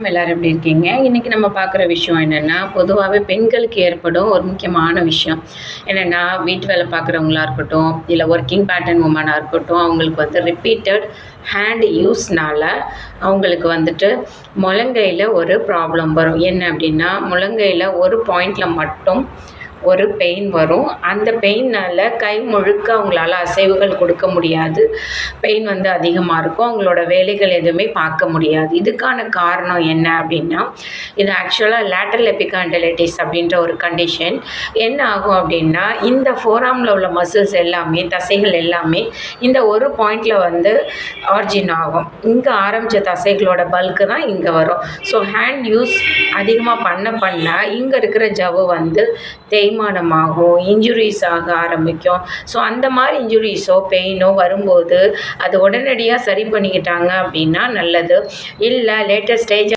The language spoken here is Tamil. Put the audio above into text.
எல்லாரும் எப்படி இருக்கீங்க? இன்றைக்கி நம்ம பார்க்குற விஷயம் என்னென்னா பொதுவாகவே பெண்களுக்கு ஏற்படும் ஒரு முக்கியமான விஷயம். என்னென்னா வீட்டு வேலை பார்க்குறவங்களா இருக்கட்டும் இல்லை ஒர்க்கிங் பேட்டர்ன் உமனாக இருக்கட்டும் அவங்களுக்கு வந்து ரிப்பீட்டட் ஹேண்ட் யூஸ்னால் அவங்களுக்கு வந்துட்டு முழங்கையில் ஒரு ப்ராப்ளம் வரும். என்ன அப்படின்னா முழங்கையில் ஒரு பாயிண்டில் மட்டும் ஒரு பெயின் வரும். அந்த பெயினால் கை முழுக்க அவங்களால அசைவுகள் கொடுக்க முடியாது. பெயின் வந்து அதிகமாக இருக்கும். அவங்களோட வேலைகள் எதுவுமே பார்க்க முடியாது. இதுக்கான காரணம் என்ன அப்படின்னா இது ஆக்சுவலாக லேட்டரல் எபிகாண்டலைட்டிஸ் அப்படின்ற ஒரு கண்டிஷன் என்ன ஆகும் அப்படின்னா இந்த ஃபோராமில் உள்ள மசில்ஸ் எல்லாமே தசைகள் எல்லாமே இந்த ஒரு பாயிண்டில் வந்து ஆர்ஜின் ஆகும். இங்கே ஆரம்பித்த தசைகளோட பல்க்கு தான் இங்கே வரும். ஸோ ஹேண்ட் யூஸ் அதிகமாக பண்ண பண்ண இங்கே இருக்கிற ஜவ்வு வந்து தே தேய்மானமாகும் இன்ஜுரிஸ் ஆக ஆரம்பிக்கும். ஸோ அந்த மாதிரி இன்ஜுரிஸோ பெயினோ வரும்போது அது உடனடியாக சரி பண்ணிக்கிட்டாங்க அப்படின்னா நல்லது. இல்லை லேட்டஸ்ட் ஸ்டேஜ்